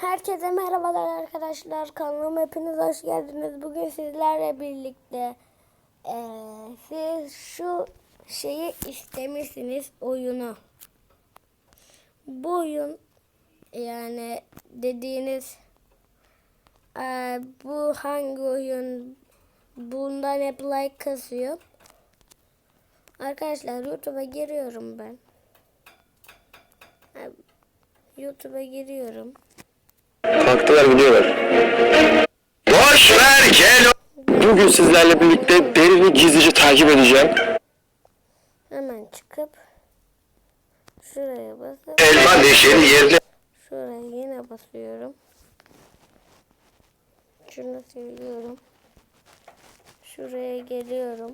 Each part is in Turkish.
Herkese merhabalar arkadaşlar. Kanalıma hepiniz hoş geldiniz. Bugün sizlerle birlikte eee, siz şu şeyi istemişsiniz oyunu. Bu oyun yani dediğiniz eee, bu hangi oyun bundan hep like kasıyor. Arkadaşlar YouTube'a giriyorum ben. YouTube'a giriyorum. Kalktılar gidiyorlar. Boş ver gel. Bugün sizlerle birlikte derini gizlice takip edeceğim. Hemen çıkıp şuraya basıp Elma neşeli yerine şuraya yine basıyorum. Şunu siliyorum. Şuraya geliyorum.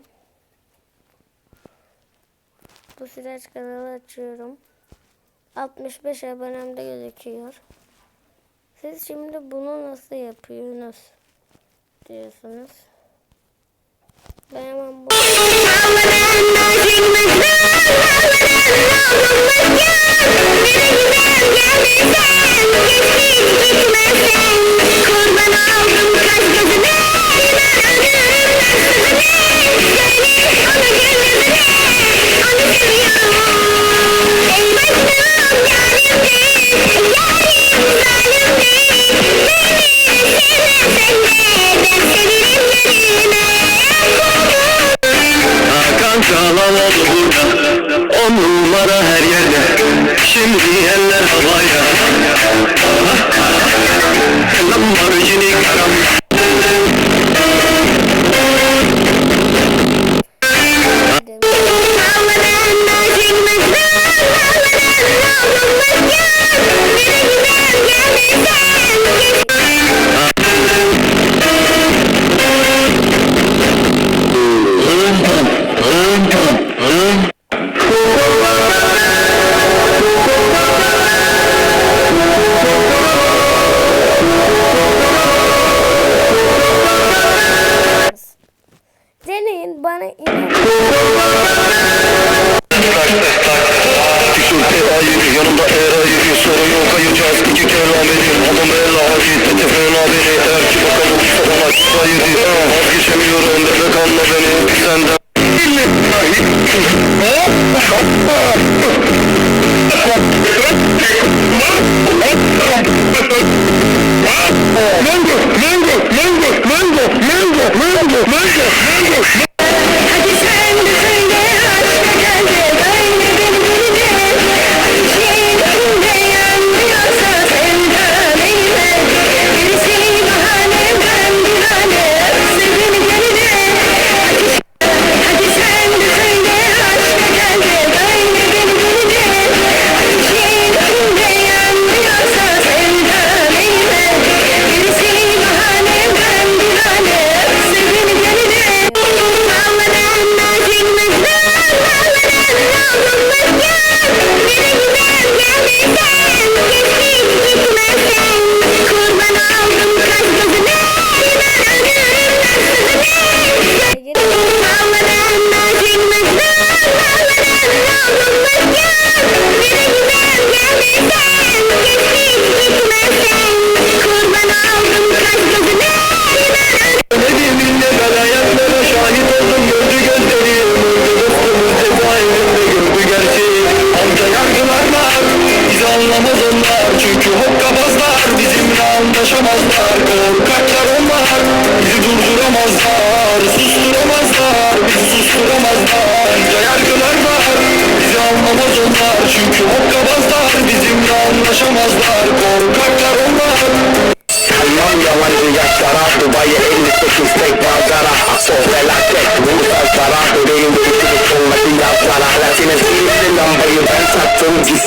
Bu süreç kanalı açıyorum. 65 abonemde gözüküyor. Siz şimdi bunu nasıl yapıyorsunuz? Diyorsunuz. Ben hemen bu... edin Adım Ella Hafif, fena beni Eğer ki bakalım ona sayıdı Vazgeçemiyorum. Bebek anla beni. Senden Mango,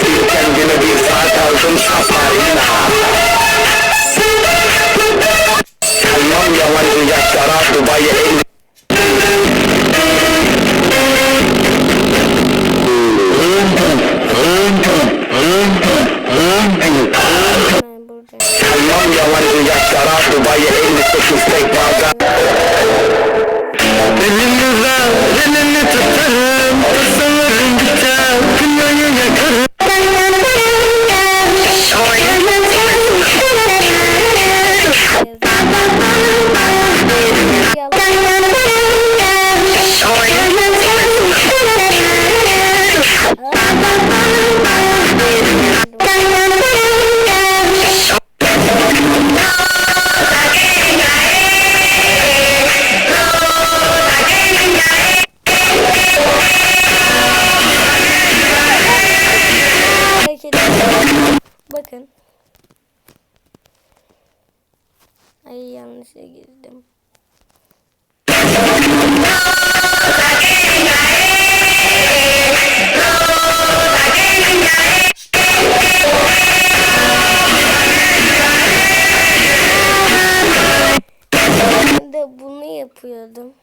you can gonna be 5,000 submarine Kalmam yalanlayacaklara Dubai'ye en Kalmam yalanlayacaklara Dubai'ye en yüksek Ay yanlışa girdim. De bunu yapıyordum.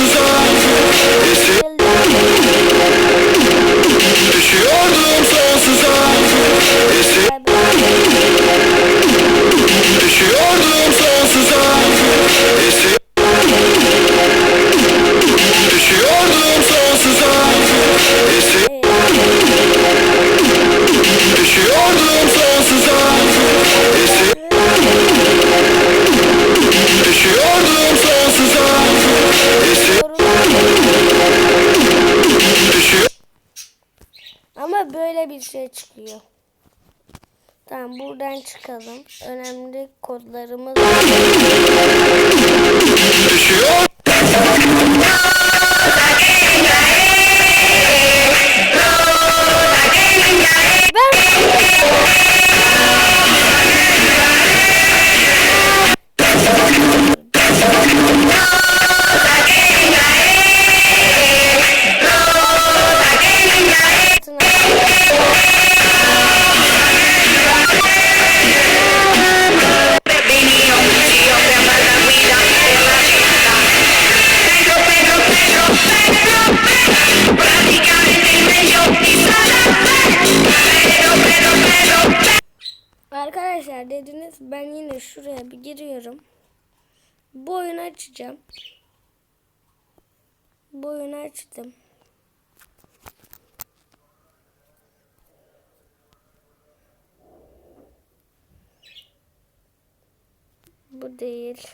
nossos olhos. Esse böyle bir şey çıkıyor. Tamam buradan çıkalım. Önemli kodlarımız giriyorum. Bu oyunu açacağım. Bu oyunu açtım. Bu değil.